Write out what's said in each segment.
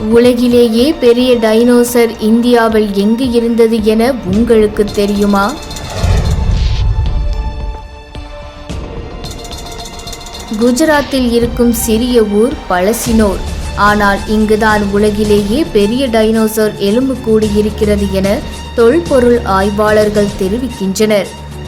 உலகிலேயே பெரிய டைனோசர் இந்தியாவில் எங்கு இருந்தது என உங்களுக்கு தெரியுமா? குஜராத்தில் இருக்கும் சிறிய ஊர் பழசினோர் ஆனால் இங்குதான் உலகிலேயே பெரிய டைனோசர் எலும்பு இருக்கிறது என தொல்பொருள் ஆய்வாளர்கள் தெரிவிக்கின்றனர்.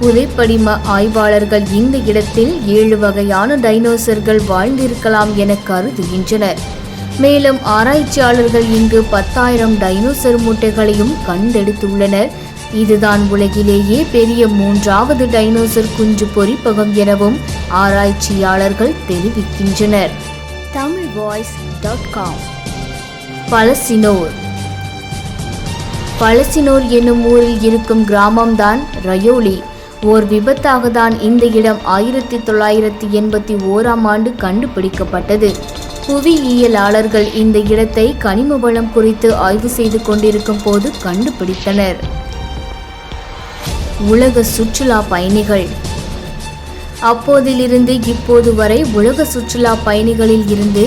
புதைப்படிம ஆய்வாளர்கள் இந்த இடத்தில் ஏழு வகையான டைனோசர்கள் வாழ்ந்திருக்கலாம் என கருதுகின்றனர். மேலும் ஆராய்ச்சியாளர்கள் இங்கு பத்தாயிரம் டைனோசர் முட்டைகளையும் கண்டெடுத்துள்ளனர். இதுதான் உலகிலேயே பெரிய மூன்றாவது டைனோசர் குஞ்சு பொறிப்பகம் எனவும் ஆராய்ச்சியாளர்கள் தெரிவிக்கின்றனர். Tamil voice dot com. Balasinor. Balasinor என்னும் ஊரில் இருக்கும் கிராமம்தான் ரயோலி. ஓர் விபத்தாக தான் இந்த இடம் ஆயிரத்தி தொள்ளாயிரத்தி எண்பத்தி ஓராம் ஆண்டு கண்டுபிடிக்கப்பட்டது. புவியியலாளர்கள் இந்த இடத்தை கனிம வளம் குறித்து ஆய்வு செய்து கொண்டிருக்கும் போது கண்டுபிடித்தனர். உலக சுற்றுலா பயணிகள். அப்போதிலிருந்து இப்போது வரை உலக சுற்றுலா பயணிகளில் இருந்து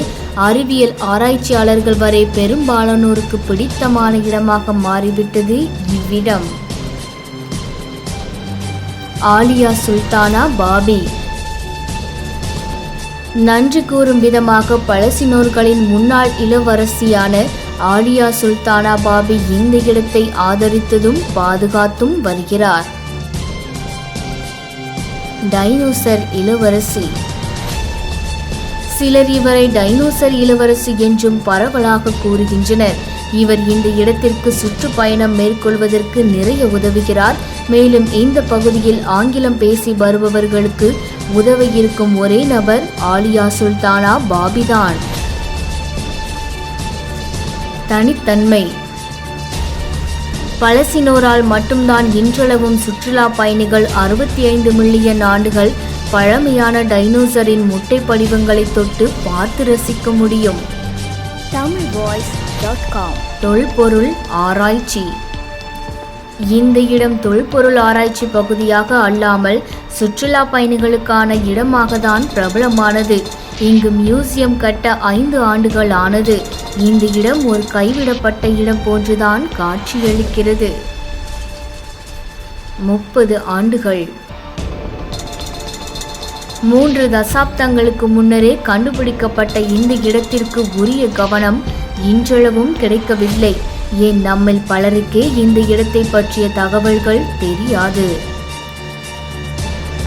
அறிவியல் ஆராய்ச்சியாளர்கள் வரை பெரும்பாலானோருக்கு பிடித்தமான இடமாக மாறிவிட்டது இவ்விடம். ஆலியா சுல்தானா பாபி. நன்றி கூறும் விதமாக பழசினோர்களின் முன்னாள் இளவரசியான ஆலியா சுல்தானா பாபி இந்த இடத்தை ஆதரித்ததும் பாதுகாத்தும் வருகிறார். டைனோசர் இளவரசி. சிலர் இவரை டைனோசர் இளவரசி என்றும் பரவலாக கூறுகின்றனர். இவர் இந்த இடத்திற்கு சுற்றுப்பயணம் மேற்கொள்வதற்கு நிறைய உதவுகிறார். மேலும் இந்த பகுதியில் ஆங்கிலம் பேசி வருபவர்களுக்கு உதவ இருக்கும் ஒரே நபர் ஆலியா சுல்தானா பாபிதான். தனித்தன்மை. பழசினோரால் மட்டும்தான் இன்றளவும் சுற்றுலா பயணிகள் அறுபத்தி ஐந்து மில்லியன் ஆண்டுகள் பழமையான டைனோசரின் முட்டை படிவங்களை தொட்டு பார்த்து ரசிக்க முடியும். Tamil voice dot com. தொல்பொருள் ஆராய்ச்சி. இந்த இடம் தொல்பொருள் ஆராய்ச்சி பகுதியாக அல்லாமல் சுற்றுலா பயணிகளுக்கான இடமாக தான் பிரபலமானது. இங்கு மியூசியம் கட்ட ஐந்து ஆண்டுகள் ஆனது. இந்த இடம் ஒரு கைவிடப்பட்ட இடம் போன்றுதான் காட்சியளிக்கிறது. முப்பது ஆண்டுகள். மூன்று தசாப்தங்களுக்கு முன்னரே கண்டுபிடிக்கப்பட்ட இந்த இடத்திற்கு உரிய கவனம் இன்றளவும் கிடைக்கவில்லை. ஏன் நம்மில் பலருக்கே இந்த இடத்தை பற்றிய தகவல்கள் தெரியாது.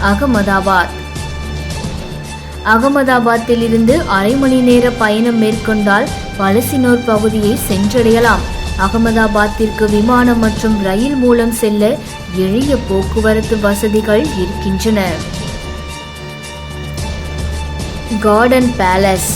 அகமதாபாத். அகமதாபாத்தில் இருந்து அரை மணி நேர பயணம் மேற்கொண்டால் பலசினோர் பகுதியை சென்றடையலாம். அகமதாபாத்திற்கு விமானம் மற்றும் ரயில் மூலம் செல்ல எளிய போக்குவரத்து வசதிகள் இருக்கின்றன. கார்டன் பேலஸ்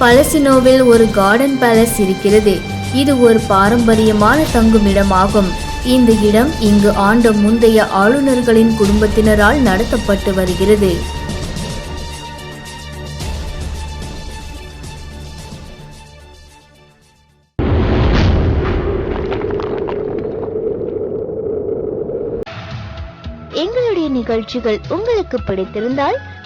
பலசினோவில் ஒரு கார்டன் பேலஸ் இருக்கிறது. இது ஒரு பாரம்பரியமான தங்குமிடமாகும் இந்த இடம் இங்கு ஆண்ட முந்தைய ஆளுநர்களின் குடும்பத்தினரால் நடத்தப்பட்டு வருகிறது. எங்களுடைய நிகழ்ச்சிகள் உங்களுக்கு பிடித்திருந்தால்